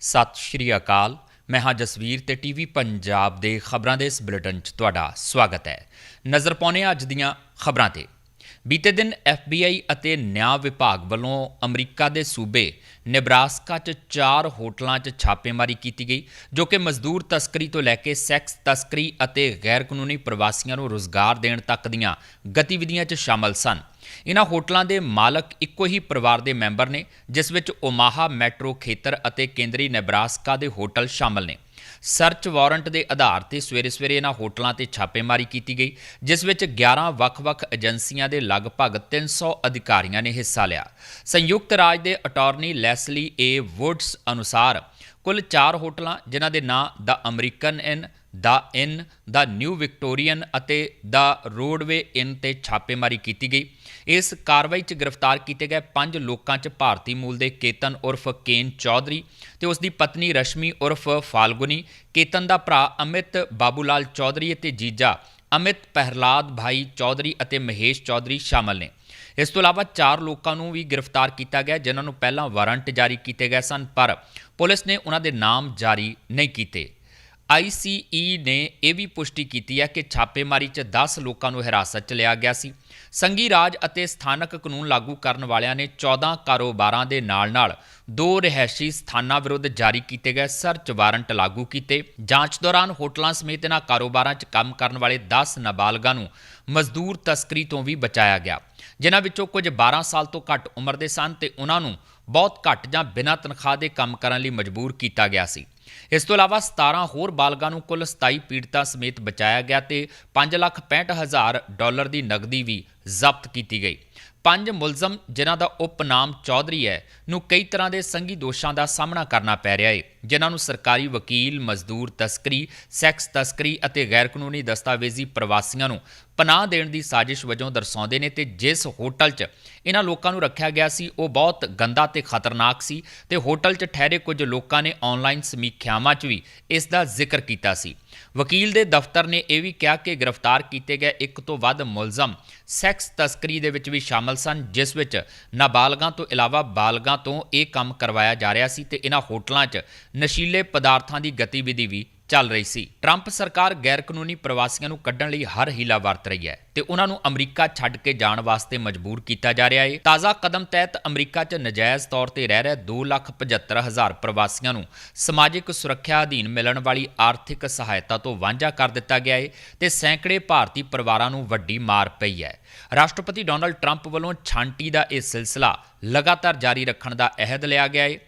ਸਤਿ ਸ਼੍ਰੀ ਅਕਾਲ। ਮੈਂ ਹਾਂ ਜਸਵੀਰ ਤੇ ਟੀਵੀ ਪੰਜਾਬ ਦੇ ਖਬਰਾਂ ਦੇ ਇਸ ਬੁਲੇਟਿਨ 'ਚ ਤੁਹਾਡਾ ਸਵਾਗਤ ਹੈ। ਨਜ਼ਰ ਪਾਉਂਦੇ ਹਾਂ ਅੱਜ ਦੀਆਂ ਖਬਰਾਂ ਤੇ। ਬੀਤੇ ਦਿਨ FBI ਅਤੇ ਨਿਆਂ ਵਿਭਾਗ ਵੱਲੋਂ ਅਮਰੀਕਾ ਦੇ ਸੂਬੇ ਨੇਬਰਾਸਕਾ 'ਚ ਚਾਰ ਹੋਟਲਾਂ 'ਚ ਛਾਪੇਮਾਰੀ ਕੀਤੀ ਗਈ, ਜੋ ਕਿ ਮਜ਼ਦੂਰ ਤਸਕਰੀ ਤੋਂ ਲੈ ਕੇ ਸੈਕਸ ਤਸਕਰੀ ਅਤੇ ਗੈਰ ਕਾਨੂੰਨੀ ਪ੍ਰਵਾਸੀਆਂ ਨੂੰ ਰੋਜ਼ਗਾਰ ਦੇਣ ਤੱਕ ਦੀਆਂ ਗਤੀਵਿਧੀਆਂ 'ਚ ਸ਼ਾਮਲ ਸਨ। ਇਨ੍ਹਾਂ ਹੋਟਲਾਂ ਦੇ ਮਾਲਕ ਇੱਕੋ ਹੀ ਪਰਿਵਾਰ ਦੇ ਮੈਂਬਰ ਨੇ, ਜਿਸ ਵਿੱਚ ਓਮਾਹਾ ਮੈਟਰੋ ਖੇਤਰ ਅਤੇ ਕੇਂਦਰੀ ਨੇਬਰਾਸਕਾ ਦੇ ਹੋਟਲ ਸ਼ਾਮਲ ਨੇ। ਸਰਚ ਵਾਰੰਟ ਦੇ ਆਧਾਰ ਤੇ ਸਵੇਰੇ-ਸਵੇਰੇ ਇਹਨਾਂ ਹੋਟਲਾਂ ਤੇ ਛਾਪੇਮਾਰੀ ਕੀਤੀ ਗਈ, ਜਿਸ ਵਿੱਚ 11 ਵੱਖ-ਵੱਖ ਏਜੰਸੀਆਂ ਦੇ ਲਗਭਗ 300 ਅਧਿਕਾਰੀਆਂ ਨੇ ਹਿੱਸਾ ਲਿਆ। ਸੰਯੁਕਤ ਰਾਜ ਦੇ ਅਟਾਰਨੀ ਲੈਸਲੀ ਏ ਵੁੱਡਸ ਅਨੁਸਾਰ ਕੁੱਲ 4 ਹੋਟਲਾਂ, ਜਿਨ੍ਹਾਂ ਦੇ ਨਾਂ ਦਾ ਅਮਰੀਕਨ ਇਨ ਦਾ ਇਨ, ਦਾ ਨਿਊ ਵਿਕਟੋਰੀਅਨ ਅਤੇ ਦਾ ਰੋਡਵੇ ਇਨ ਤੇ ਛਾਪੇਮਾਰੀ ਕੀਤੀ ਗਈ। ਇਸ ਕਾਰਵਾਈ 'ਚ ਗ੍ਰਿਫਤਾਰ ਕੀਤੇ ਗਏ ਪੰਜ ਲੋਕਾਂ 'ਚ ਭਾਰਤੀ ਮੂਲ ਦੇ ਕੇਤਨ ਉਰਫ ਕੇਨ ਚੌਧਰੀ ਤੇ ਉਸ ਦੀ ਪਤਨੀ ਰਸ਼ਮੀ ਉਰਫ ਫਾਲਗੁਨੀ, ਕੇਤਨ ਦਾ ਭਰਾ ਅਮਿਤ ਬਾਬੂਲਾਲ ਚੌਧਰੀ ਅਤੇ ਜੀਜਾ ਅਮਿਤ ਪਹਿਰਲਾਦ ਭਾਈ ਚੌਧਰੀ ਅਤੇ ਮਹੇਸ਼ ਚੌਧਰੀ ਸ਼ਾਮਲ ਨੇ। ਇਸ ਤੋਂ ਇਲਾਵਾ ਚਾਰ ਲੋਕਾਂ ਨੂੰ ਵੀ ਗ੍ਰਿਫਤਾਰ ਕੀਤਾ ਗਿਆ, ਜਿਨ੍ਹਾਂ ਨੂੰ ਪਹਿਲਾਂ ਵਾਰੰਟ ਜਾਰੀ ਕੀਤੇ ਗਏ ਸਨ, ਪਰ ਪੁਲਿਸ ਨੇ ਉਹਨਾਂ ਦੇ ਨਾਮ ਜਾਰੀ ਨਹੀਂ ਕੀਤੇ। ਆਈਸੀਈ ਨੇ ਇਹ ਵੀ ਪੁਸ਼ਟੀ ਕੀਤੀ ਹੈ ਕਿ ਛਾਪੇਮਾਰੀ 'ਚ 10 ਲੋਕਾਂ ਨੂੰ ਹਿਰਾਸਤ 'ਚ ਲਿਆ ਗਿਆ ਸੀ। ਸੰਗੀ ਰਾਜ ਅਤੇ ਸਥਾਨਕ ਕਾਨੂੰਨ ਲਾਗੂ ਕਰਨ ਵਾਲਿਆਂ ਨੇ 14 ਕਾਰੋਬਾਰਾਂ ਦੇ ਨਾਲ-ਨਾਲ ਦੋ ਰਹਿਸ਼ੀ ਸਥਾਨਾਂ ਵਿਰੁੱਧ ਜਾਰੀ ਕੀਤੇ ਗਏ ਸਰਚ ਵਾਰੰਟ ਲਾਗੂ ਕੀਤੇ। ਜਾਂਚ ਦੌਰਾਨ ਹੋਟਲਾਂ ਸਮੇਤ ਇਹਨਾਂ ਕਾਰੋਬਾਰਾਂ 'ਚ ਕੰਮ ਕਰਨ ਵਾਲੇ 10 ਨਾਬਾਲਗਾਂ ਨੂੰ ਮਜ਼ਦੂਰ ਤਸਕਰੀ ਤੋਂ ਵੀ ਬਚਾਇਆ ਗਿਆ। ਜਿਨ੍ਹਾਂ ਵਿੱਚੋਂ ਕੁਝ 12 ਸਾਲ ਤੋਂ ਘੱਟ ਉਮਰ ਦੇ ਸਨ ਤੇ ਉਹਨਾਂ ਨੂੰ ਬਹੁਤ ਘੱਟ ਜਾਂ ਬਿਨਾਂ ਤਨਖਾਹ ਦੇ ਕੰਮ ਕਰਨ ਲਈ ਮਜਬੂਰ ਕੀਤਾ ਗਿਆ ਸੀ। ਇਸ ਤੋਂ ਇਲਾਵਾ 17 ਹੋਰ ਬਾਲਗਾਂ ਨੂੰ ਕੁੱਲ 27 ਪੀੜਤਾਂ ਸਮੇਤ ਬਚਾਇਆ ਗਿਆ ਤੇ 565000 ਡਾਲਰ ਦੀ ਨਗਦੀ ਵੀ ਜ਼ਬਤ ਕੀਤੀ ਗਈ। ਪੰਜ ਮੁਲਜ਼ਮ, ਜਿਨ੍ਹਾਂ ਦਾ ਉਪਨਾਮ ਚੌਧਰੀ ਹੈ, ਨੂੰ ਕਈ ਤਰ੍ਹਾਂ ਦੇ ਸੰਗੀ ਦੋਸ਼ਾਂ ਦਾ ਸਾਹਮਣਾ ਕਰਨਾ ਪੈ ਰਿਹਾ ਹੈ ਜਿਨ੍ਹਾਂ ਨੂੰ ਸਰਕਾਰੀ ਵਕੀਲ, ਮਜ਼ਦੂਰ ਤਸਕਰੀ, ਸੈਕਸ ਤਸਕਰੀ ਅਤੇ ਗੈਰ ਕਾਨੂੰਨੀ ਦਸਤਾਵੇਜ਼ੀ ਪ੍ਰਵਾਸੀਆਂ ਨੂੰ ਪਨਾਹ ਦੇਣ ਦੀ ਸਾਜ਼ਿਸ਼ ਵਜੋਂ ਦਰਸਾਉਂਦੇ ਨੇ ਤੇ ਜਿਸ ਹੋਟਲ 'ਚ ਇਹਨਾਂ ਲੋਕਾਂ ਨੂੰ ਰੱਖਿਆ ਗਿਆ ਸੀ, ਉਹ ਬਹੁਤ ਗੰਦਾ ਤੇ ਖਤਰਨਾਕ ਸੀ ਤੇ ਹੋਟਲ 'ਚ ਠਹਿਰੇ ਕੁਝ ਲੋਕਾਂ ਨੇ ਆਨਲਾਈਨ ਸਮੀਖਿਆਵਾਂ 'ਚ ਵੀ ਇਸ ਦਾ ਜ਼ਿਕਰ ਕੀਤਾ ਸੀ। ਵਕੀਲ ਦੇ ਦਫ਼ਤਰ ਨੇ ਇਹ ਵੀ ਕਿਹਾ ਕਿ ਗ੍ਰਿਫਤਾਰ ਕੀਤੇ ਗਏ ਇੱਕ ਤੋਂ ਵੱਧ ਮੁਲਜ਼ਮ ਸੈਕਸ ਤਸਕਰੀ ਦੇ ਵਿੱਚ ਵੀ ਸ਼ਾਮਲ ਸਨ, ਜਿਸ ਵਿੱਚ ਨਾਬਾਲਗਾਂ ਤੋਂ ਇਲਾਵਾ ਬਾਲਗਾਂ ਤੋਂ ਇਹ ਕੰਮ ਕਰਵਾਇਆ ਜਾ ਰਿਹਾ ਸੀ ਤੇ ਇਹਨਾਂ ਹੋਟਲਾਂ 'ਚ ਨਸ਼ੀਲੇ ਪਦਾਰਥਾਂ ਦੀ ਗਤੀਵਿਧੀ ਵੀ ਚੱਲ ਰਹੀ ਸੀ। ਟਰੰਪ ਸਰਕਾਰ ਗੈਰ ਕਾਨੂੰਨੀ ਪ੍ਰਵਾਸੀਆਂ ਨੂੰ ਕੱਢਣ ਲਈ ਹਰ ਹੀਲਾ ਵਰਤ ਰਹੀ ਹੈ ਤੇ ਉਹਨਾਂ ਨੂੰ ਅਮਰੀਕਾ ਛੱਡ ਕੇ ਜਾਣ ਵਾਸਤੇ ਮਜਬੂਰ ਕੀਤਾ ਜਾ ਰਿਹਾ ਹੈ। ਤਾਜ਼ਾ ਕਦਮ ਤਹਿਤ ਅਮਰੀਕਾ 'ਚ ਨਜਾਇਜ਼ ਤੌਰ ਤੇ ਰਹਿ ਰਹੇ 275000 ਪ੍ਰਵਾਸੀਆਂ ਨੂੰ ਸਮਾਜਿਕ ਸੁਰੱਖਿਆ ਅਧੀਨ ਮਿਲਣ ਵਾਲੀ ਆਰਥਿਕ ਸਹਾਇਤਾ ਤੋਂ ਵਾਂਝਾ ਕਰ ਦਿੱਤਾ ਗਿਆ ਹੈ ਤੇ ਸੈਂਕੜੇ ਭਾਰਤੀ ਪਰਿਵਾਰਾਂ ਨੂੰ ਵੱਡੀ ਮਾਰ ਪਈ ਹੈ। ਰਾਸ਼ਟਰਪਤੀ ਡੋਨਲਡ ਟਰੰਪ ਵੱਲੋਂ ਛਾਂਟੀ ਦਾ ਇਹ ਸਿਲਸਿਲਾ ਲਗਾਤਾਰ ਜਾਰੀ ਰੱਖਣ ਦਾ ਅਹਿਦ ਲਿਆ ਗਿਆ ਹੈ।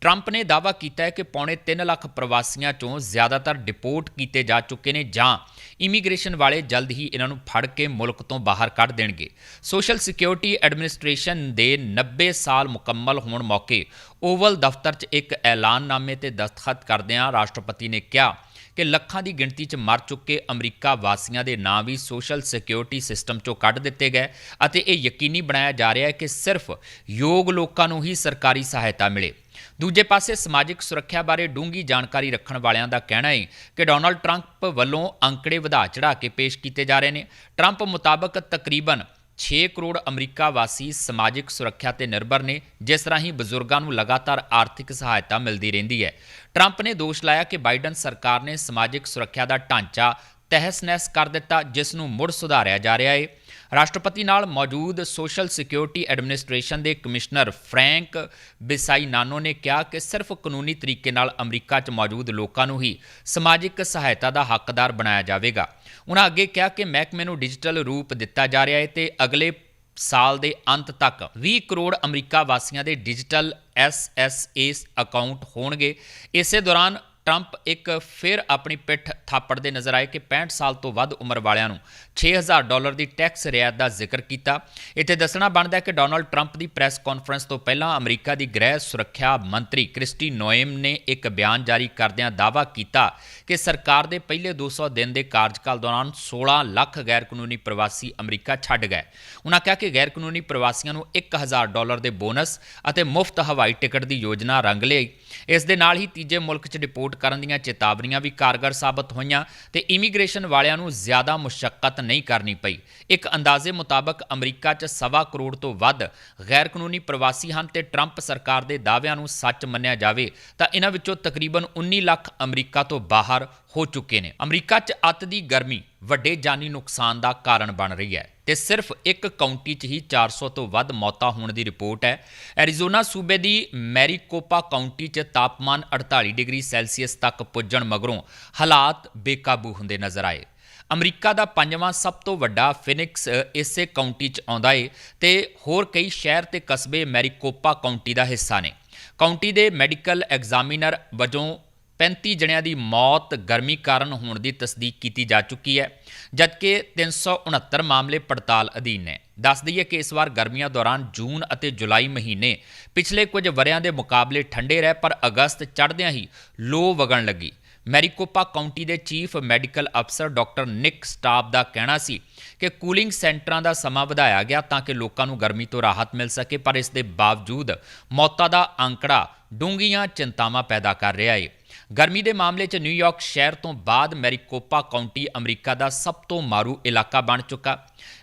ਟਰੰਪ ਨੇ ਦਾਅਵਾ ਕੀਤਾ ਹੈ ਕਿ ਪੌਣੇ 3 ਲੱਖ ਪ੍ਰਵਾਸੀਆਂ ਚੋਂ ਜ਼ਿਆਦਾਤਰ ਡਿਪੋਰਟ ਕੀਤੇ ਜਾ ਚੁੱਕੇ ਨੇ ਜਾਂ ਇਮੀਗ੍ਰੇਸ਼ਨ ਵਾਲੇ ਜਲਦ ਹੀ ਇਹਨਾਂ ਨੂੰ ਫੜ ਕੇ ਮੁਲਕ ਤੋਂ ਬਾਹਰ ਕੱਢ ਦੇਣਗੇ। ਸੋਸ਼ਲ ਸਿਕਿਉਰਿਟੀ ਐਡਮਿਨਿਸਟ੍ਰੇਸ਼ਨ ਦੇ 90 ਸਾਲ ਮੁਕੰਮਲ ਹੋਣ ਮੌਕੇ ਓਵਲ ਦਫ਼ਤਰ 'ਚ ਇੱਕ ਐਲਾਨਨਾਮੇ ਤੇ ਦਸਤਖਤ ਕਰਦਿਆਂ ਰਾਸ਼ਟਰਪਤੀ ਨੇ ਕਿਹਾ ਕਿ ਲੱਖਾਂ ਦੀ ਗਿਣਤੀ 'ਚ ਮਰ ਚੁੱਕੇ ਅਮਰੀਕਾ ਵਾਸੀਆਂ ਦੇ ਨਾਂ ਵੀ ਸੋਸ਼ਲ ਸਿਕਿਉਰਿਟੀ ਸਿਸਟਮ 'ਚੋਂ ਕੱਢ ਦਿੱਤੇ ਗਏ ਅਤੇ ਇਹ ਯਕੀਨੀ ਬਣਾਇਆ ਜਾ ਰਿਹਾ ਹੈ ਕਿ ਸਿਰਫ ਯੋਗ ਲੋਕਾਂ ਨੂੰ ਹੀ ਸਰਕਾਰੀ ਸਹਾਇਤਾ ਮਿਲੇ। ਦੂਜੇ ਪਾਸੇ ਸਮਾਜਿਕ ਸੁਰੱਖਿਆ ਬਾਰੇ ਡੂੰਗੀ ਜਾਣਕਾਰੀ ਰੱਖਣ ਵਾਲਿਆਂ ਦਾ ਕਹਿਣਾ ਹੈ ਕਿ ਡੋਨਲਡ ਟਰੰਪ ਵੱਲੋਂ ਅੰਕੜੇ ਵਧਾ ਚੜਾ ਕੇ ਪੇਸ਼ ਕੀਤੇ ਜਾ ਰਹੇ ਨੇ। ਟਰੰਪ ਮੁਤਾਬਕ ਤਕਰੀਬਨ 6 ਕਰੋੜ ਅਮਰੀਕਾ ਵਾਸੀ ਸਮਾਜਿਕ ਸੁਰੱਖਿਆ ਤੇ ਨਿਰਭਰ ਨੇ, ਜਿਸ ਰਾਹੀਂ ਬਜ਼ੁਰਗਾਂ ਨੂੰ ਲਗਾਤਾਰ ਆਰਥਿਕ ਸਹਾਇਤਾ ਮਿਲਦੀ ਰਹਿੰਦੀ ਹੈ। ਟਰੰਪ ਨੇ ਦੋਸ਼ ਲਾਇਆ ਕਿ ਬਾਈਡਨ ਸਰਕਾਰ ਨੇ ਸਮਾਜਿਕ ਸੁਰੱਖਿਆ ਦਾ ਢਾਂਚਾ ਤਹਿਸ-ਨਹਿਸ ਕਰ ਦਿੱਤਾ, ਜਿਸ ਨੂੰ ਮੁੜ ਸੁਧਾਰਿਆ ਜਾ ਰਿਹਾ ਹੈ ਰਾਸ਼ਟਰਪਤੀ ਨਾਲ ਮੌਜੂਦ ਸੋਸ਼ਲ ਸਿਕਿਉਰਿਟੀ ਐਡਮਿਨਿਸਟ੍ਰੇਸ਼ਨ ਦੇ ਕਮਿਸ਼ਨਰ ਫ੍ਰੈਂਕ ਬਿਸਾਈਨਾਨੋ ਨੇ ਕਿਹਾ ਕਿ ਸਿਰਫ ਕਾਨੂੰਨੀ ਤਰੀਕੇ ਨਾਲ ਅਮਰੀਕਾ 'ਚ ਮੌਜੂਦ ਲੋਕਾਂ ਨੂੰ ਹੀ ਸਮਾਜਿਕ ਸਹਾਇਤਾ ਦਾ ਹੱਕਦਾਰ ਬਣਾਇਆ ਜਾਵੇਗਾ। ਉਹਨਾਂ ਅੱਗੇ ਕਿਹਾ ਕਿ ਮਹਿਕਮੇ ਨੂੰ ਡਿਜੀਟਲ ਰੂਪ ਦਿੱਤਾ ਜਾ ਰਿਹਾ ਹੈ ਤੇ ਅਗਲੇ ਸਾਲ ਦੇ ਅੰਤ ਤੱਕ 20 ਕਰੋੜ ਅਮਰੀਕਾ ਵਾਸੀਆਂ ਦੇ ਡਿਜੀਟਲ ਐਸਐਸਏ ਅਕਾਊਂਟ ਹੋਣਗੇ। ਇਸੇ ਦੌਰਾਨ ਟਰੰਪ ਇੱਕ ਫਿਰ ਆਪਣੀ ਪਿੱਠ ਥਾਪੜਦੇ ਨਜ਼ਰ ਆਏ ਕਿ 65 ਸਾਲ ਤੋਂ ਵੱਧ ਉਮਰ ਵਾਲਿਆਂ ਨੂੰ 6000 ਡਾਲਰ ਦੀ ਟੈਕਸ ਰਿਆਇਤ ਦਾ ਜ਼ਿਕਰ ਕੀਤਾ। ਇੱਥੇ ਦੱਸਣਾ ਬਣਦਾ ਹੈ ਕਿ ਡੋਨਲਡ ਟਰੰਪ ਦੀ ਪ੍ਰੈਸ ਕਾਨਫਰੰਸ ਤੋਂ ਪਹਿਲਾਂ ਅਮਰੀਕਾ ਦੀ ਗ੍ਰਹਿ ਸੁਰੱਖਿਆ ਮੰਤਰੀ ਕ੍ਰਿਸਟੀ ਨੋਇਮ ਨੇ ਇੱਕ ਬਿਆਨ ਜਾਰੀ ਕਰਦਿਆਂ ਦਾਅਵਾ ਕੀਤਾ ਕਿ ਸਰਕਾਰ ਦੇ ਪਹਿਲੇ 200 ਦਿਨ ਦੇ ਕਾਰਜਕਾਲ ਦੌਰਾਨ 16 ਲੱਖ ਗੈਰ ਕਾਨੂੰਨੀ ਪ੍ਰਵਾਸੀ ਅਮਰੀਕਾ ਛੱਡ ਗਏ। ਉਹਨਾਂ ਕਿਹਾ ਕਿ ਗੈਰ ਕਾਨੂੰਨੀ ਪ੍ਰਵਾਸੀਆਂ ਨੂੰ 1000 ਡਾਲਰ ਦੇ ਬੋਨਸ ਅਤੇ ਮੁਫਤ ਹਵਾਈ ਟਿਕਟ ਦੀ ਯੋਜਨਾ ਰੰਗ ਲਈ ਇਸ ਦੇ ਨਾਲ ਹੀ ਤੀਜੇ ਮੁਲਕ 'ਚ ਡਿਪੋਰਟ ਕਰਨ ਦੀਆਂ ਚੇਤਾਵਨੀਆਂ ਵੀ ਕਾਰਗਰ ਸਾਬਤ ਹੋਈਆਂ ਤੇ ਇਮੀਗ੍ਰੇਸ਼ਨ ਵਾਲਿਆਂ ਨੂੰ ਜ਼ਿਆਦਾ ਮੁਸ਼ਕਲ ਨਹੀਂ ਕਰਨੀ ਪਈ। ਇੱਕ ਅੰਦਾਜ਼ੇ ਮੁਤਾਬਕ ਅਮਰੀਕਾ 'ਚ ਸਵਾ ਕਰੋੜ ਤੋਂ ਵੱਧ ਗੈਰ ਕਾਨੂੰਨੀ ਪ੍ਰਵਾਸੀ ਹਨ ਤੇ ਟਰੰਪ ਸਰਕਾਰ ਦੇ ਦਾਅਵਿਆਂ ਨੂੰ ਸੱਚ ਮੰਨਿਆ ਜਾਵੇ ਤਾਂ ਇਹਨਾਂ ਵਿੱਚੋਂ ਤਕਰੀਬਨ 19 ਲੱਖ ਅਮਰੀਕਾ ਤੋਂ ਬਾਹਰ ਹੋ ਚੁੱਕੇ ਨੇ। ਅਮਰੀਕਾ 'ਚ ਅੱਤ ਦੀ ਗਰਮੀ ਵੱਡੇ ਜਾਨੀ ਨੁਕਸਾਨ ਦਾ ਕਾਰਨ ਬਣ ਰਹੀ ਹੈ। ਤੇ ਸਿਰਫ ਇੱਕ ਕਾਉਂਟੀ 'ਚ ਹੀ 400 ਤੋਂ ਵੱਧ ਮੌਤਾਂ ਹੋਣ ਦੀ ਰਿਪੋਰਟ ਹੈ। ਐਰੀਜ਼ੋਨਾ ਸੂਬੇ ਦੀ ਮੈਰੀਕੋਪਾ ਕਾਉਂਟੀ 'ਚ ਤਾਪਮਾਨ 48 ਡਿਗਰੀ ਸੈਲਸੀਅਸ ਤੱਕ ਪੁੱਜਣ ਮਗਰੋਂ ਹਾਲਾਤ ਬੇਕਾਬੂ ਹੁੰਦੇ ਨਜ਼ਰ ਆਏ। ਅਮਰੀਕਾ ਦਾ ਪੰਜਵਾਂ ਸਭ ਤੋਂ ਵੱਡਾ ਫਿਨਿਕਸ ਇਸੇ ਕਾਉਂਟੀ 'ਚ ਆਉਂਦਾ ਏ ਤੇ ਹੋਰ ਕਈ ਸ਼ਹਿਰ ਤੇ ਕਸਬੇ ਮੈਰੀਕੋਪਾ ਕਾਉਂਟੀ ਦਾ ਹਿੱਸਾ ਨੇ। ਕਾਉਂਟੀ ਦੇ ਮੈਡੀਕਲ ਐਗਜ਼ਾਮੀਨਰ ਵਜੋਂ 35 ਜਣਿਆਂ ਦੀ ਮੌਤ ਗਰਮੀ ਕਾਰਨ ਹੋਣ ਦੀ ਤਸਦੀਕ ਕੀਤੀ ਜਾ ਚੁੱਕੀ ਹੈ, ਜਦਕਿ 369 ਮਾਮਲੇ ਪੜਤਾਲ ਅਧੀਨ ਨੇ। ਦੱਸ ਦਈਏ ਕਿ ਇਸ ਵਾਰ ਗਰਮੀਆਂ ਦੌਰਾਨ ਜੂਨ ਅਤੇ ਜੁਲਾਈ ਮਹੀਨੇ ਪਿਛਲੇ ਕੁਝ ਵਰਿਆਂ ਦੇ ਮੁਕਾਬਲੇ ਠੰਡੇ ਰਹੇ, ਪਰ ਅਗਸਤ ਚੜ੍ਹਦਿਆਂ ਹੀ ਲੋ ਵਗਣ ਲੱਗੀ। ਮੈਰੀਕੋਪਾ ਕਾਉਂਟੀ ਦੇ ਚੀਫ ਮੈਡੀਕਲ ਅਫਸਰ ਡਾਕਟਰ ਨਿਕ ਸਟਾਪ ਦਾ ਕਹਿਣਾ ਸੀ ਕਿ ਕੂਲਿੰਗ ਸੈਂਟਰਾਂ ਦਾ ਸਮਾਂ ਵਧਾਇਆ ਗਿਆ ਤਾਂ ਕਿ ਲੋਕਾਂ ਨੂੰ ਗਰਮੀ ਤੋਂ ਰਾਹਤ ਮਿਲ ਸਕੇ, ਪਰ ਇਸ ਦੇ ਬਾਵਜੂਦ ਮੌਤਾਂ ਦਾ ਅੰਕੜਾ ਡੂੰਘੀਆਂ ਚਿੰਤਾਵਾਂ ਪੈਦਾ ਕਰ ਰਿਹਾ ਹੈ ਗਰਮੀ ਦੇ ਮਾਮਲੇ 'ਚ ਨਿਊਯਾਰਕ ਸ਼ਹਿਰ ਤੋਂ ਬਾਅਦ ਮੈਰੀਕੋਪਾ ਕਾਉਂਟੀ ਅਮਰੀਕਾ ਦਾ ਸਭ ਤੋਂ ਮਾਰੂ ਇਲਾਕਾ ਬਣ ਚੁੱਕਾ।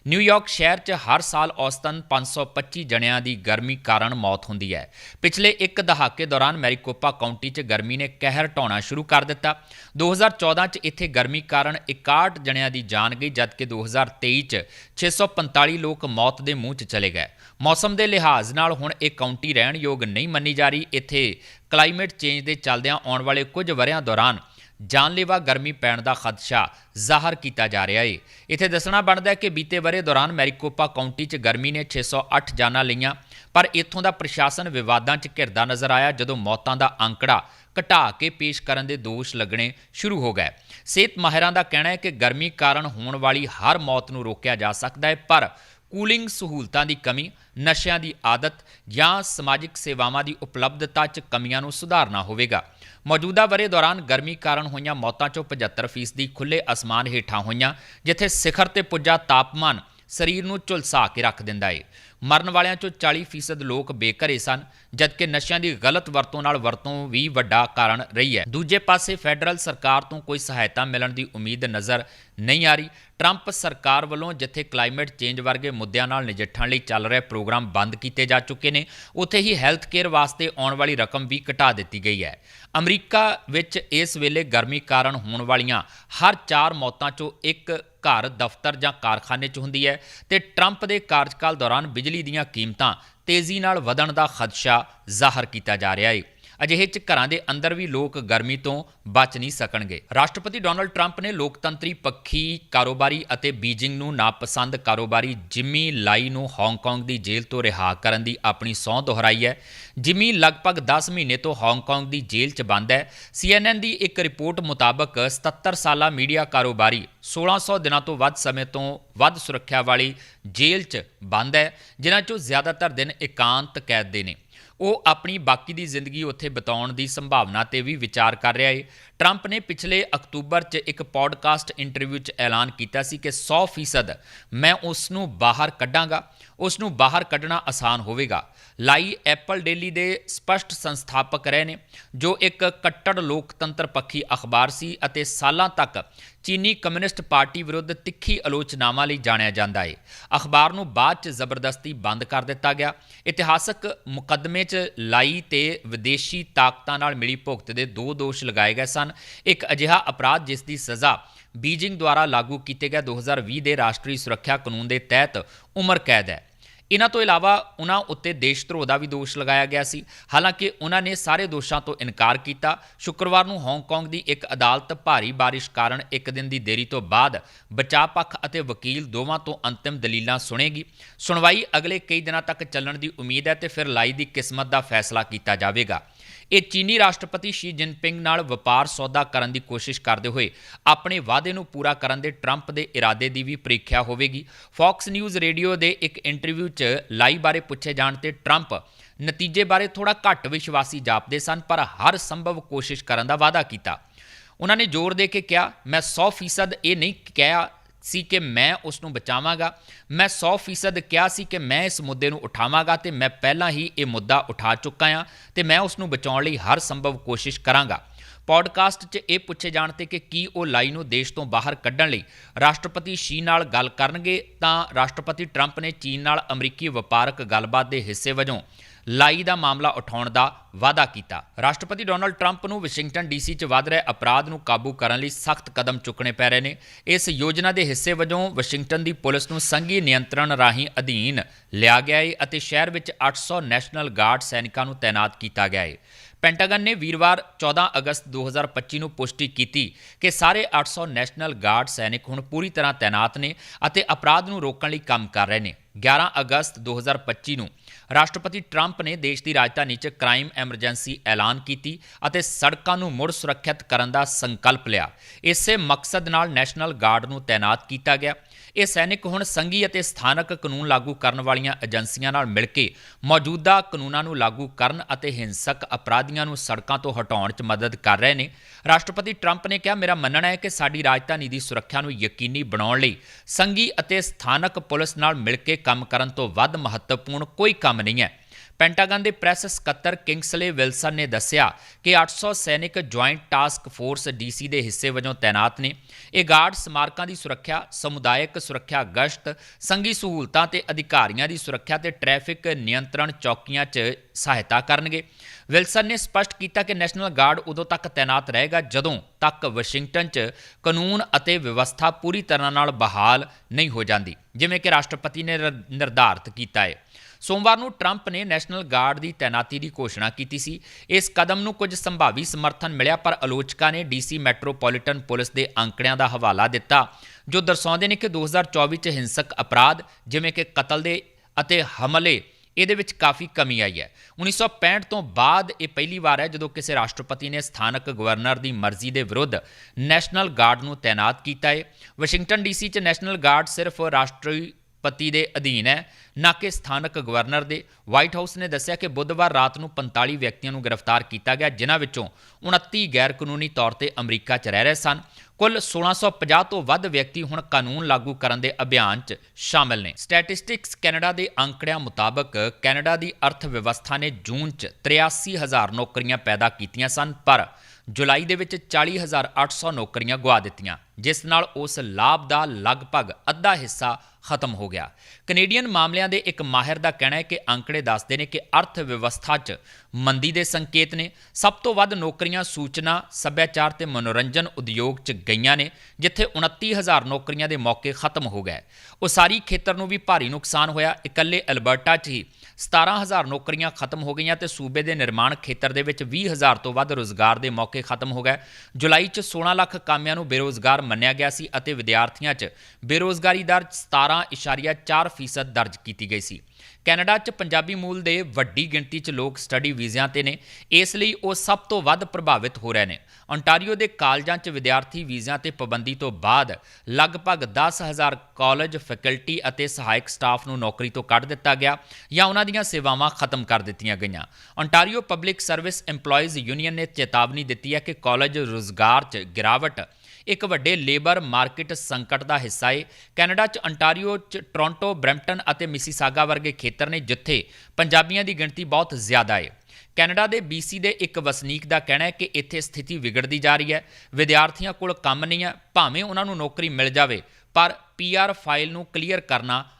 ਨਿਊਯਾਰਕ ਸ਼ਹਿਰ 'ਚ ਹਰ ਸਾਲ ਔਸਤਨ 525 ਜਣਿਆਂ ਦੀ ਗਰਮੀ ਕਾਰਨ ਮੌਤ ਹੁੰਦੀ ਹੈ। ਪਿਛਲੇ ਇੱਕ ਦਹਾਕੇ ਦੌਰਾਨ ਮੈਰੀਕੋਪਾ ਕਾਉਂਟੀ 'ਚ ਗਰਮੀ ਨੇ ਕਹਿਰ ਢਾਉਣਾ ਸ਼ੁਰੂ ਕਰ ਦਿੱਤਾ। 2014 'ਚ ਇੱਥੇ ਗਰਮੀ ਕਾਰਨ 61 ਜਣਿਆਂ ਦੀ ਜਾਨ ਗਈ, ਜਦਕਿ 2023 'ਚ 645 ਲੋਕ ਮੌਤ ਦੇ ਮੂੰਹ 'ਚ ਚਲੇ ਗਏ। ਮੌਸਮ ਦੇ ਲਿਹਾਜ਼ ਨਾਲ ਹੁਣ ਇਹ ਕਾਉਂਟੀ ਰਹਿਣ ਯੋਗ ਨਹੀਂ ਮੰਨੀ ਜਾ ਰਹੀ। ਇੱਥੇ ਕਲਾਈਮੇਟ ਚੇਂਜ ਦੇ ਚੱਲਦਿਆਂ ਆਉਣ ਵਾਲੇ ਕੁਝ ਵਰਿਆਂ ਦੌਰਾਨ ਜਾਨਲੇਵਾ ਗਰਮੀ ਪੈਣ ਦਾ ਖਦਸ਼ਾ ਜ਼ਾਹਰ ਕੀਤਾ ਜਾ ਰਿਹਾ ਹੈ ਇੱਥੇ ਦੱਸਣਾ ਬਣਦਾ ਹੈ ਕਿ ਬੀਤੇ ਵਰੇ ਦੌਰਾਨ ਮੈਰੀਕੋਪਾ ਕਾਉਂਟੀ 'ਚ ਗਰਮੀ ਨੇ 608 ਜਾਨਾਂ ਲਈਆਂ, ਪਰ ਇੱਥੋਂ ਦਾ ਪ੍ਰਸ਼ਾਸਨ ਵਿਵਾਦਾਂ 'ਚ ਘਿਰਦਾ ਨਜ਼ਰ ਆਇਆ ਜਦੋਂ ਮੌਤਾਂ ਦਾ ਅੰਕੜਾ ਘਟਾ ਕੇ ਪੇਸ਼ ਕਰਨ ਦੇ ਦੋਸ਼ ਲੱਗਣੇ ਸ਼ੁਰੂ ਹੋ ਗਏ। ਸਿਹਤ ਮਾਹਿਰਾਂ ਦਾ ਕਹਿਣਾ ਹੈ ਕਿ ਗਰਮੀ ਕਾਰਨ ਹੋਣ ਵਾਲੀ ਹਰ ਮੌਤ ਨੂੰ ਰੋਕਿਆ ਜਾ ਸਕਦਾ ਹੈ, ਪਰ ਕੂਲਿੰਗ ਸਹੂਲਤਾਂ ਦੀ ਕਮੀ, ਨਸ਼ਿਆਂ ਦੀ ਆਦਤ ਜਾਂ ਸਮਾਜਿਕ ਸੇਵਾਵਾਂ ਦੀ ਉਪਲਬਧਤਾ 'ਚ ਕਮੀਆਂ ਨੂੰ ਸੁਧਾਰਨਾ ਹੋਵੇਗਾ। ਮੌਜੂਦਾ ਵਰੇ ਦੌਰਾਨ ਗਰਮੀ ਕਾਰਨ ਹੋਈਆਂ ਮੌਤਾਂ 'ਚੋਂ 75% ਖੁੱਲੇ ਅਸਮਾਨ ਹੇਠਾਂ ਹੋਈਆਂ, ਜਿੱਥੇ ਸਿਖਰ ਤੇ ਪੁੱਜਾ ਤਾਪਮਾਨ ਸਰੀਰ ਨੂੰ ਝੁਲਸਾ ਕੇ ਰੱਖ ਦਿੰਦਾ ਏ। ਮਰਨ ਵਾਲਿਆਂ 'ਚੋਂ 40% ਲੋਕ ਬੇਘਰੇ ਸਨ, ਜਦਕਿ ਨਸ਼ਿਆਂ ਦੀ ਗਲਤ ਵਰਤੋਂ ਨਾਲ ਵਰਤੋਂ ਵੀ ਵੱਡਾ ਕਾਰਨ ਰਹੀ ਹੈ। ਦੂਜੇ ਪਾਸੇ ਫੈਡਰਲ ਸਰਕਾਰ ਤੋਂ ਕੋਈ ਸਹਾਇਤਾ ਮਿਲਣ ਦੀ ਉਮੀਦ ਨਜ਼ਰ ਨਹੀਂ ਆ ਰਹੀ। ਟਰੰਪ ਸਰਕਾਰ ਵੱਲੋਂ ਜਿੱਥੇ ਕਲਾਈਮੇਟ ਚੇਂਜ ਵਰਗੇ ਮੁੱਦਿਆਂ ਨਾਲ ਨਜਿੱਠਣ ਲਈ ਚੱਲ ਰਹੇ ਪ੍ਰੋਗਰਾਮ ਬੰਦ ਕੀਤੇ ਜਾ ਚੁੱਕੇ ਨੇ, ਉੱਥੇ ਹੀ ਹੈਲਥ ਕੇਅਰ ਵਾਸਤੇ ਆਉਣ ਵਾਲੀ ਰਕਮ ਵੀ ਘਟਾ ਦਿੱਤੀ ਗਈ ਹੈ। ਅਮਰੀਕਾ ਵਿੱਚ ਇਸ ਵੇਲੇ ਗਰਮੀ ਕਾਰਨ ਹੋਣ ਵਾਲੀਆਂ ਹਰ 4 ਮੌਤਾਂ 'ਚੋਂ ਇੱਕ ਘਰ, ਦਫ਼ਤਰ ਜਾਂ ਕਾਰਖਾਨੇ 'ਚ ਹੁੰਦੀ ਹੈ ਤੇ ਟਰੰਪ ਦੇ ਕਾਰਜਕਾਲ ਦੌਰਾਨ ਬਿਜਲੀ ਦੀਆਂ ਕੀਮਤਾਂ ਤੇਜ਼ੀ ਨਾਲ ਵਧਣ ਦਾ ਖਦਸ਼ਾ ਜ਼ਾਹਰ ਕੀਤਾ ਜਾ ਰਿਹਾ ਹੈ ਅਜਿਹੇ ਚ ਘਰਾਂ ਦੇ ਅੰਦਰ ਵੀ ਲੋਕ ਗਰਮੀ ਤੋਂ ਬਚ ਨਹੀਂ ਸਕਣਗੇ। ਰਾਸ਼ਟਰਪਤੀ ਡੋਨਲਡ ਟਰੰਪ ਨੇ ਲੋਕਤੰਤਰੀ ਪੱਖੀ, ਕਾਰੋਬਾਰੀ ਅਤੇ ਬੀਜਿੰਗ ਨੂੰ ਨਾਪਸੰਦ ਕਾਰੋਬਾਰੀ ਜਿਮੀ ਲਾਈ ਨੂੰ ਹਾਂਗਕਾਂਗ ਦੀ ਜੇਲ੍ਹ ਤੋਂ ਰਿਹਾ ਕਰਨ ਦੀ ਆਪਣੀ ਸਹੁੰ ਦੁਹਰਾਈ ਹੈ। ਜਿਮੀ ਲਗਭਗ 10 ਮਹੀਨੇ ਤੋਂ ਹਾਂਗਕਾਂਗ ਦੀ ਜੇਲ੍ਹ 'ਚ ਬੰਦ ਹੈ। CNN ਦੀ ਇੱਕ ਰਿਪੋਰਟ ਮੁਤਾਬਕ 77 ਸਾਲਾ ਮੀਡੀਆ ਕਾਰੋਬਾਰੀ 1600 ਦਿਨਾਂ ਤੋਂ ਵੱਧ ਸਮੇਂ ਤੋਂ ਵੱਧ ਸੁਰੱਖਿਆ ਵਾਲੀ ਜੇਲ੍ਹ 'ਚ ਬੰਦ ਹੈ, ਜਿਨ੍ਹਾਂ 'ਚੋਂ ਜ਼ਿਆਦਾਤਰ ਦਿਨ ਇਕਾਂਤ ਕੈਦ ਦੇ ਨੇ। ਉਹ ਆਪਣੀ ਬਾਕੀ ਦੀ ਜ਼ਿੰਦਗੀ ਉੱਥੇ ਬਿਤਾਉਣ ਦੀ ਸੰਭਾਵਨਾ ਤੇ ਵੀ ਵਿਚਾਰ ਕਰ ਰਿਹਾ ਹੈ ਟਰੰਪ ਨੇ ਪਿਛਲੇ ਅਕਤੂਬਰ 'ਚ ਇੱਕ ਪੋਡਕਾਸਟ ਇੰਟਰਵਿਊ 'ਚ ਐਲਾਨ ਕੀਤਾ ਸੀ ਕਿ 100% ਮੈਂ ਉਸ ਨੂੰ ਬਾਹਰ ਕੱਢਾਂਗਾ ਉਸ ਨੂੰ ਬਾਹਰ ਕੱਢਣਾ ਆਸਾਨ ਹੋਵੇਗਾ। ਲਾਈ ਐਪਲ ਡੇਲੀ ਦੇ ਸਪਸ਼ਟ ਸੰਸਥਾਪਕ ਰਹੇ ਨੇ, ਜੋ ਇੱਕ ਕੱਟੜ ਲੋਕਤੰਤਰ ਪੱਖੀ ਅਖਬਾਰ ਸੀ ਅਤੇ ਸਾਲਾਂ ਤੱਕ ਚੀਨੀ ਕਮਿਊਨਿਸਟ ਪਾਰਟੀ ਵਿਰੁੱਧ ਤਿੱਖੀ ਆਲੋਚਨਾਵਾਂ ਲਈ ਜਾਣਿਆ ਜਾਂਦਾ ਹੈ ਅਖਬਾਰ ਨੂੰ ਬਾਅਦ 'ਚ ਜ਼ਬਰਦਸਤੀ ਬੰਦ ਕਰ ਦਿੱਤਾ ਗਿਆ। ਇਤਿਹਾਸਕ ਮੁਕੱਦਮੇ 'ਚ ਲਾਈ ਤੇ ਵਿਦੇਸ਼ੀ ਤਾਕਤਾਂ ਨਾਲ ਮਿਲੀ ਭੁਗਤ ਦੇ ਦੋ ਦੋਸ਼ ਲਗਾਏ ਗਏ ਸਨ। ਇੱਕ ਅਜਿਹਾ ਅਪਰਾਧ ਜਿਸ ਦੀ ਸਜ਼ਾ ਬੀਜਿੰਗ ਦੁਆਰਾ ਲਾਗੂ ਕੀਤੇ ਗਏ 2020 ਦੇ ਰਾਸ਼ਟਰੀ ਸੁਰੱਖਿਆ ਕਾਨੂੰਨ ਦੇ ਤਹਿਤ ਉਮਰ ਕੈਦ ਹੈ। ਇਹਨਾਂ ਤੋਂ ਇਲਾਵਾ ਉਹਨਾਂ ਉੱਤੇ ਦੇਸ਼ ਧਰੋਹ ਦਾ ਵੀ ਦੋਸ਼ ਲਗਾਇਆ ਗਿਆ ਸੀ। ਹਾਲਾਂਕਿ ਉਹਨਾਂ ਨੇ ਸਾਰੇ ਦੋਸ਼ਾਂ ਤੋਂ ਇਨਕਾਰ ਕੀਤਾ। ਸ਼ੁੱਕਰਵਾਰ ਨੂੰ ਹਾਂਗਕਾਂਗ ਦੀ ਇੱਕ ਅਦਾਲਤ ਭਾਰੀ ਬਾਰਿਸ਼ ਕਾਰਨ ਇੱਕ ਦਿਨ ਦੀ ਦੇਰੀ ਤੋਂ ਬਾਅਦ ਬਚਾਅ ਪੱਖ ਅਤੇ ਵਕੀਲ ਦੋਵਾਂ ਤੋਂ ਅੰਤਿਮ ਦਲੀਲਾਂ ਸੁਣੇਗੀ। ਸੁਣਵਾਈ ਅਗਲੇ ਕਈ ਦਿਨਾਂ ਤੱਕ ਚੱਲਣ ਦੀ ਉਮੀਦ ਹੈ ਤੇ ਫਿਰ ਲਾਈ ਦੀ ਕਿਸਮਤ ਦਾ ਫੈਸਲਾ ਕੀਤਾ ਜਾਵੇਗਾ। ਇਹ ਚੀਨੀ ਰਾਸ਼ਟਰਪਤੀ ਸ਼ੀ ਜਿਨਪਿੰਗ ਨਾਲ ਵਪਾਰ ਸੌਦਾ ਕਰਨ ਦੀ ਕੋਸ਼ਿਸ਼ ਕਰਦੇ ਹੋਏ ਆਪਣੇ ਵਾਅਦੇ ਨੂੰ ਪੂਰਾ ਕਰਨ ਦੇ ਟਰੰਪ ਦੇ ਇਰਾਦੇ ਦੀ ਵੀ ਪ੍ਰੀਖਿਆ ਹੋਵੇਗੀ। ਫੌਕਸ ਨਿਊਜ਼ ਰੇਡੀਓ ਦੇ ਇੱਕ ਇੰਟਰਵਿਊ 'ਚ ਲਾਈ ਬਾਰੇ ਪੁੱਛੇ ਜਾਣ ਤੇ ਟਰੰਪ ਨਤੀਜੇ ਬਾਰੇ ਥੋੜਾ ਘੱਟ ਵਿਸ਼ਵਾਸੀ ਜਾਪਦੇ ਸਨ, ਪਰ ਹਰ ਸੰਭਵ ਕੋਸ਼ਿਸ਼ ਕਰਨ ਦਾ ਵਾਅਦਾ ਕੀਤਾ। ਉਹਨਾਂ ਨੇ ਜ਼ੋਰ ਦੇ ਕੇ ਕਿਹਾ, ਮੈਂ 100% ਇਹ ਨਹੀਂ ਕਿਹਾ ਸੀ ਕਿ ਮੈਂ ਉਸ ਨੂੰ ਬਚਾਵਾਂਗਾ। ਮੈਂ 100% ਕਿਹਾ ਸੀ ਕਿ ਮੈਂ ਇਸ ਮੁੱਦੇ ਨੂੰ ਉਠਾਵਾਂਗਾ ਤੇ ਮੈਂ ਪਹਿਲਾਂ ਹੀ ਇਹ ਮੁੱਦਾ ਉਠਾ ਚੁੱਕਾ ਹਾਂ ਤੇ ਮੈਂ ਉਸ ਨੂੰ ਬਚਾਉਣ ਲਈ ਹਰ ਸੰਭਵ ਕੋਸ਼ਿਸ਼ ਕਰਾਂਗਾ। ਪੌਡਕਾਸਟ 'ਚ ਇਹ ਪੁੱਛੇ ਜਾਣ ਤੇ ਕਿ ਕੀ ਉਹ ਲਾਈ ਨੂੰ ਦੇਸ਼ ਤੋਂ ਬਾਹਰ ਕੱਢਣ ਲਈ ਰਾਸ਼ਟਰਪਤੀ ਸ਼ੀ ਨਾਲ ਗੱਲ ਕਰਨਗੇ ਤਾਂ ਰਾਸ਼ਟਰਪਤੀ ਟਰੰਪ ਨੇ ਚੀਨ ਨਾਲ ਅਮਰੀਕੀ ਵਪਾਰਕ ਗੱਲਬਾਤ ਦੇ ਹਿੱਸੇ ਵਜੋਂ ਲਾਈ ਦਾ ਮਾਮਲਾ ਉਠਾਉਣ ਦਾ ਵਾਅਦਾ ਕੀਤਾ। ਰਾਸ਼ਟਰਪਤੀ ਡੋਨਲਡ ਟਰੰਪ ਨੂੰ ਵਾਸ਼ਿੰਗਟਨ ਡੀਸੀ 'ਚ ਵੱਧ ਰਹੇ ਅਪਰਾਧ ਨੂੰ ਕਾਬੂ ਕਰਨ ਲਈ ਸਖਤ ਕਦਮ ਚੁੱਕਣੇ ਪੈ ਰਹੇ ਨੇ। ਇਸ ਯੋਜਨਾ ਦੇ ਹਿੱਸੇ ਵਜੋਂ ਵਾਸ਼ਿੰਗਟਨ ਦੀ ਪੁਲਿਸ ਨੂੰ ਸੰਘੀ ਨਿਯੰਤਰਣ ਰਾਹੀਂ ਅਧੀਨ ਲਿਆ ਗਿਆ ਹੈ ਅਤੇ ਸ਼ਹਿਰ ਵਿੱਚ 800 ਨੈਸ਼ਨਲ ਗਾਰਡ ਸੈਨਿਕਾਂ ਨੂੰ ਤਾਇਨਾਤ ਕੀਤਾ ਗਿਆ ਹੈ ਪੈਂਟਾਗਨ ਨੇ ਵੀਰਵਾਰ 14 ਅਗਸਤ 2025 ਨੂੰ ਪੁਸ਼ਟੀ ਕੀਤੀ ਕਿ ਸਾਰੇ 800 ਨੈਸ਼ਨਲ ਗਾਰਡ ਸੈਨਿਕ ਹੁਣ ਪੂਰੀ ਤਰ੍ਹਾਂ ਤਾਇਨਾਤ ਨੇ ਅਤੇ ਅਪਰਾਧ ਨੂੰ ਰੋਕਣ ਲਈ ਕੰਮ ਕਰ ਰਹੇ ਨੇ। 11 ਅਗਸਤ 2025 ਨੂੰ ਰਾਸ਼ਟਰਪਤੀ ਟਰੰਪ ਨੇ ਦੇਸ਼ ਦੀ ਰਾਜਧਾਨੀ 'ਚ ਕ੍ਰਾਈਮ ਐਮਰਜੈਂਸੀ ਐਲਾਨ ਕੀਤੀ ਅਤੇ ਸੜਕਾਂ ਨੂੰ ਮੁੜ ਸੁਰੱਖਿਅਤ ਕਰਨ ਦਾ ਸੰਕਲਪ ਲਿਆ। ਇਸੇ ਮਕਸਦ ਨਾਲ ਨੈਸ਼ਨਲ ਗਾਰਡ ਨੂੰ ਤਾਇਨਾਤ ਕੀਤਾ ਗਿਆ। ਇਹ ਸੈਨਿਕ ਹੁਣ ਸੰਘੀ ਅਤੇ ਸਥਾਨਕ ਕਾਨੂੰਨ ਲਾਗੂ ਕਰਨ ਵਾਲੀਆਂ ਏਜੰਸੀਆਂ ਨਾਲ ਮਿਲ ਕੇ ਮੌਜੂਦਾ ਕਾਨੂੰਨਾਂ ਨੂੰ ਲਾਗੂ ਕਰਨ ਅਤੇ ਹਿੰਸਕ ਅਪਰਾਧੀਆਂ ਨੂੰ ਸੜਕਾਂ ਤੋਂ ਹਟਾਉਣ 'ਚ ਮਦਦ ਕਰ ਰਹੇ ਨੇ। ਰਾਸ਼ਟਰਪਤੀ ਟਰੰਪ ਨੇ ਕਿਹਾ, ਮੇਰਾ ਮੰਨਣਾ ਹੈ ਕਿ ਸਾਡੀ ਰਾਜਧਾਨੀ ਦੀ ਸੁਰੱਖਿਆ ਨੂੰ ਯਕੀਨੀ ਬਣਾਉਣ ਲਈ ਸੰਘੀ ਅਤੇ ਸਥਾਨਕ ਪੁਲਿਸ ਨਾਲ ਮਿਲ ਕੇ ਕੰਮ ਕਰਨ ਤੋਂ ਵੱਧ ਮਹੱਤਵਪੂਰਨ ਕੋਈ ਕੰਮ ਨਹੀਂ ਹੈ। ਪੈਂਟਾਗਨ ਦੇ ਪ੍ਰੈਸ ਸਕੱਤਰ ਕਿੰਗਸਲੇ ਵਿਲਸਨ ਨੇ ਦੱਸਿਆ ਕਿ 800 ਸੈਨਿਕ ਜੁਆਇੰਟ ਟਾਸਕ ਫੋਰਸ ਡੀਸੀ ਦੇ ਹਿੱਸੇ ਵਜੋਂ ਤਾਇਨਾਤ ਨੇ। ਇਹ ਗਾਰਡ ਸਮਾਰਕਾਂ ਦੀ ਸੁਰੱਖਿਆ, ਸਮੁਦਾਇਕ ਸੁਰੱਖਿਆ ਗਸ਼ਤ, ਸੰਘੀ ਸਹੂਲਤਾਂ ਤੇ ਅਧਿਕਾਰੀਆਂ ਦੀ ਸੁਰੱਖਿਆ ਤੇ ਟ੍ਰੈਫਿਕ ਨਿਯੰਤਰਣ ਚੌਕੀਆਂ 'ਚ ਸਹਾਇਤਾ ਕਰਨਗੇ। ਵਿਲਸਨ ਨੇ ਸਪਸ਼ਟ ਕੀਤਾ ਕਿ ਨੈਸ਼ਨਲ ਗਾਰਡ ਉਦੋਂ ਤੱਕ ਤਾਇਨਾਤ ਰਹੇਗਾ ਜਦੋਂ ਤੱਕ ਵਾਸ਼ਿੰਗਟਨ 'ਚ ਕਾਨੂੰਨ ਅਤੇ ਵਿਵਸਥਾ ਪੂਰੀ ਤਰ੍ਹਾਂ ਨਾਲ ਬਹਾਲ ਨਹੀਂ ਹੋ ਜਾਂਦੀ, ਜਿਵੇਂ ਕਿ ਰਾਸ਼ਟਰਪਤੀ ਨੇ ਨਿਰ- ਨਿਰਧਾਰਤ ਕੀਤਾ ਹੈ। ਸੋਮਵਾਰ ਨੂੰ ਟਰੰਪ ਨੇ ਨੈਸ਼ਨਲ ਗਾਰਡ ਦੀ ਤਾਇਨਾਤੀ ਦੀ ਘੋਸ਼ਣਾ ਕੀਤੀ ਸੀ। ਇਸ ਕਦਮ ਨੂੰ ਕੁਝ ਸੰਭਾਵੀ ਸਮਰਥਨ ਮਿਲਿਆ, ਪਰ ਆਲੋਚਕਾਂ ਨੇ ਡੀਸੀ ਮੈਟਰੋਪੋਲੀਟਨ ਪੁਲਿਸ ਦੇ ਅੰਕੜਿਆਂ ਦਾ ਹਵਾਲਾ ਦਿੱਤਾ, ਜੋ ਦਰਸਾਉਂਦੇ ਨੇ ਕਿ 2024 ਚ ਹਿੰਸਕ ਅਪਰਾਧ, ਜਿਵੇਂ ਕਿ ਕਤਲ ਦੇ ਅਤੇ ਹਮਲੇ, ਇਹਦੇ ਵਿੱਚ ਕਾਫੀ ਕਮੀ ਆਈ ਹੈ। 1965 ਤੋਂ ਬਾਅਦ ਇਹ ਪਹਿਲੀ ਵਾਰ ਹੈ ਜਦੋਂ ਕਿਸੇ ਰਾਸ਼ਟਰਪਤੀ ਨੇ ਸਥਾਨਕ ਗਵਰਨਰ ਦੀ ਮਰਜ਼ੀ ਦੇ ਵਿਰੁੱਧ ਨੈਸ਼ਨਲ ਗਾਰਡ ਨੂੰ ਤਾਇਨਾਤ ਕੀਤਾ ਹੈ। ਵਾਸ਼ਿੰਗਟਨ ਡੀਸੀ 'ਚ ਨੈਸ਼ਨਲ ਗਾਰਡ ਸਿਰਫ ਰਾਸ਼ਟਰੀ ਪਤੀ ਦੇ ਅਧੀਨ ਹੈ, ਨਾ ਕਿ ਸਥਾਨਕ ਗਵਰਨਰ ਦੇ। ਵਾਈਟ ਹਾਊਸ ਨੇ ਦੱਸਿਆ ਕਿ ਬੁੱਧਵਾਰ ਰਾਤ ਨੂੰ 45 ਵਿਅਕਤੀਆਂ ਨੂੰ ਗ੍ਰਿਫਤਾਰ ਕੀਤਾ ਗਿਆ, ਜਿਨ੍ਹਾਂ ਵਿੱਚੋਂ 29 ਗੈਰ ਕਾਨੂੰਨੀ ਤੌਰ ਤੇ ਅਮਰੀਕਾ 'ਚ ਰਹਿ ਰਹੇ ਸਨ। ਕੁੱਲ 1650 ਤੋਂ ਵੱਧ ਵਿਅਕਤੀ ਹੁਣ ਕਾਨੂੰਨ ਲਾਗੂ ਕਰਨ ਦੇ ਅਭਿਆਨ 'ਚ ਸ਼ਾਮਲ ਨੇ। ਸਟੈਟਿਸਟਿਕਸ ਕੈਨੇਡਾ ਦੇ ਅੰਕੜਿਆਂ ਮੁਤਾਬਕ ਕੈਨੇਡਾ ਦੀ ਅਰਥ ਵਿਵਸਥਾ ਨੇ ਜੂਨ 'ਚ 83000 ਨੌਕਰੀਆਂ ਪੈਦਾ ਕੀਤੀਆਂ ਸਨ, ਪਰ ਜੁਲਾਈ ਦੇ ਵਿੱਚ 40800 ਨੌਕਰੀਆਂ ਗਵਾ ਦਿੱਤੀਆਂ, ਜਿਸ ਨਾਲ ਉਸ ਲਾਭ ਦਾ ਲਗਭਗ ਅੱਧਾ ਹਿੱਸਾ ਖਤਮ ਹੋ ਗਿਆ। ਕੈਨੇਡੀਅਨ ਮਾਮਲਿਆਂ ਦੇ ਇੱਕ ਮਾਹਿਰ ਦਾ ਕਹਿਣਾ ਹੈ ਕਿ ਅੰਕੜੇ ਦੱਸਦੇ ਨੇ ਕਿ ਅਰਥ ਵਿਵਸਥਾ 'ਚ ਮੰਦੀ ਦੇ ਸੰਕੇਤ ਨੇ। ਸਭ ਤੋਂ ਵੱਧ ਨੌਕਰੀਆਂ ਸੂਚਨਾ, ਸੱਭਿਆਚਾਰ ਤੇ ਮਨੋਰੰਜਨ ਉਦਯੋਗ 'ਚ ਗਈਆਂ ਨੇ, ਜਿੱਥੇ 29000 ਨੌਕਰੀਆਂ ਦੇ ਮੌਕੇ ਖਤਮ ਹੋ ਗਏ। ਉਸਾਰੀ ਖੇਤਰ ਨੂੰ ਵੀ ਭਾਰੀ ਨੁਕਸਾਨ ਹੋਇਆ। ਇਕੱਲੇ ਅਲਬਰਟਾ 'ਚ ਹੀ 17000 ਨੌਕਰੀਆਂ ਖਤਮ ਹੋ ਗਈਆਂ ਤੇ ਸੂਬੇ ਦੇ ਨਿਰਮਾਣ ਖੇਤਰ ਦੇ ਵਿੱਚ 20000 ਤੋਂ ਵੱਧ ਰੋਜ਼ਗਾਰ ਦੇ ਮੌਕੇ ਖਤਮ ਹੋ ਗਏ। ਜੁਲਾਈ 'ਚ 16 ਲੱਖ ਕਾਮਿਆਂ ਨੂੰ ਬੇਰੋਜ਼ਗਾਰ ਮੰਨਿਆ ਗਿਆ ਸੀ ਅਤੇ ਵਿਦਿਆਰਥੀਆਂ 'ਚ ਬੇਰੋਜ਼ਗਾਰੀ ਦਰ 17.4% ਦਰਜ ਕੀਤੀ ਗਈ ਸੀ। ਕੈਨੇਡਾ 'ਚ ਪੰਜਾਬੀ ਮੂਲ ਦੇ ਵੱਡੀ ਗਿਣਤੀ 'ਚ ਲੋਕ ਸਟੱਡੀ ਵੀਜ਼ਿਆਂ ਤੇ ਨੇ। ਇਸ ਲਈ ਉਹ ਸਭ ਤੋਂ ਵੱਧ ਪ੍ਰਭਾਵਿਤ ਹੋ ਰਹੇ ਨੇ। ਓਨਟਾਰੀਓ ਦੇ ਕਾਲਜਾਂ 'ਚ ਵਿਦਿਆਰਥੀ ਵੀਜ਼ਿਆਂ ਤੇ ਪਾਬੰਦੀ ਤੋਂ ਬਾਅਦ ਲਗਭਗ 10000 ਕਾਲਜ, ਫੈਕਲਟੀ ਅਤੇ ਸਹਾਇਕ ਸਟਾਫ ਨੂੰ ਨੌਕਰੀ ਤੋਂ ਕੱਢ ਦਿੱਤਾ ਗਿਆ ਜਾਂ ਉਹਨਾਂ ਦੀਆਂ ਸੇਵਾਵਾਂ ਖਤਮ ਕਰ ਦਿੱਤੀਆਂ ਗਈਆਂ। ontario public service EMPLOYEES union ਨੇ ਚੇਤਾਵਨੀ ਦਿੱਤੀ ਹੈ ਕਿ ਕਾਲਜ ਰੋਜ਼ਗਾਰ 'ਚ ਗਿਰਾਵਟ ਇੱਕ ਵੱਡੇ ਲੇਬਰ ਮਾਰਕੀਟ ਸੰਕਟ ਦਾ ਹਿੱਸਾ ਹੈ ਕੈਨੇਡਾ 'ਚ ਅੰਟਾਰੀਓ 'ਚ ਟੋਰਾਂਟੋ, ਬਰੈਂਪਟਨ ਅਤੇ ਮਿਸੀਸਾਗਾ ਵਰਗੇ ਖੇਤਰ ਨੇ ਜਿੱਥੇ ਪੰਜਾਬੀਆਂ ਦੀ ਗਿਣਤੀ ਬਹੁਤ ਜ਼ਿਆਦਾ ਹੈ ਕੈਨੇਡਾ ਦੇ BC ਦੇ ਇੱਕ ਵਸਨੀਕ ਦਾ ਕਹਿਣਾ ਹੈ ਕਿ ਇੱਥੇ ਸਥਿਤੀ ਵਿਗੜਦੀ ਜਾ ਰਹੀ ਹੈ। ਵਿਦਿਆਰਥੀਆਂ ਕੋਲ ਕੰਮ ਨਹੀਂ ਹੈ। ਭਾਵੇਂ ਉਹਨਾਂ ਨੂੰ ਨੌਕਰੀ ਮਿਲ ਜਾਵੇ, ਪਰ PR ਫਾਈਲ ਨੂੰ ਕਲੀਅਰ ਕਰਨਾ